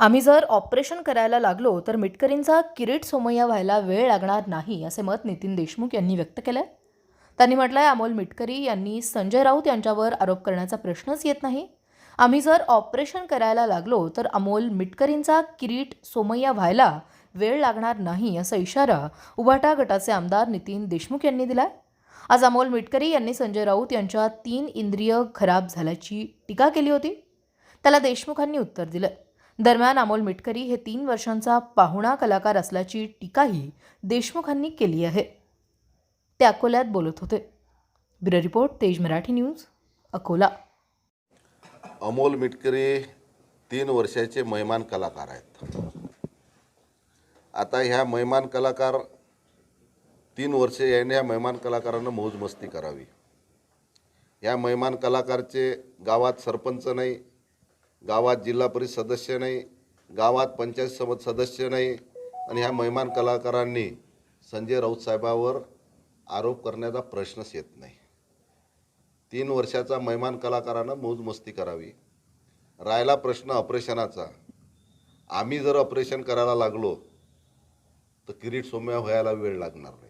आम्ही जर ऑपरेशन करायला लागलो तर मिटकरींचा किरीट सोमय्या व्हायला वेळ लागणार नाही असे मत नितीन देशमुख यांनी व्यक्त केलंय. त्यांनी म्हटलंय अमोल मिटकरी यांनी संजय राऊत यांच्यावर आरोप करण्याचा प्रश्नच येत नाही. आम्ही जर ऑपरेशन करायला लागलो तर अमोल मिटकरींचा किरीट सोमय्या व्हायला वेळ लागणार नाही असा इशारा उभाटा गटाचे आमदार नितीन देशमुख यांनी दिलाय. आज अमोल मिटकरी यांनी संजय राऊत यांच्या तीन इंद्रिय खराब झाल्याची टीका केली होती. त्याला देशमुखांनी उत्तर दिलं. दरम्यान अमोल मिटकरी हे तीन वर्षांचा पाहुणा कलाकार असल्याची टीकाही देशमुखांनी केली आहे. ते अकोल्यात बोलत होते. Bureau report Tej Marathi news Akola. Amol Mitkari तीन वर्षाचे महिमान कलाकार आहेत. आता ह्या महिमान कलाकार तीन वर्षे याने ह्या महिमान कलाकारांना मौजमस्ती करावी. ह्या महिमान कलाकारचे गावात सरपंच नाही गावात जिल्हा परिषद सदस्य नाही गावात पंचायत समज सदस्य नाही आणि ह्या महिमान कलाकारांनी संजय राऊत साहेबावर आरोप करण्याचा प्रश्नच येत नाही. तीन वर्षाचा महिमान कलाकारानं मौजमस्ती करावी. राहिला प्रश्न ऑपरेशनाचा. आम्ही जर ऑपरेशन करायला लागलो तर किरीट सोम्या व्हायला वेळ लागणार नाही.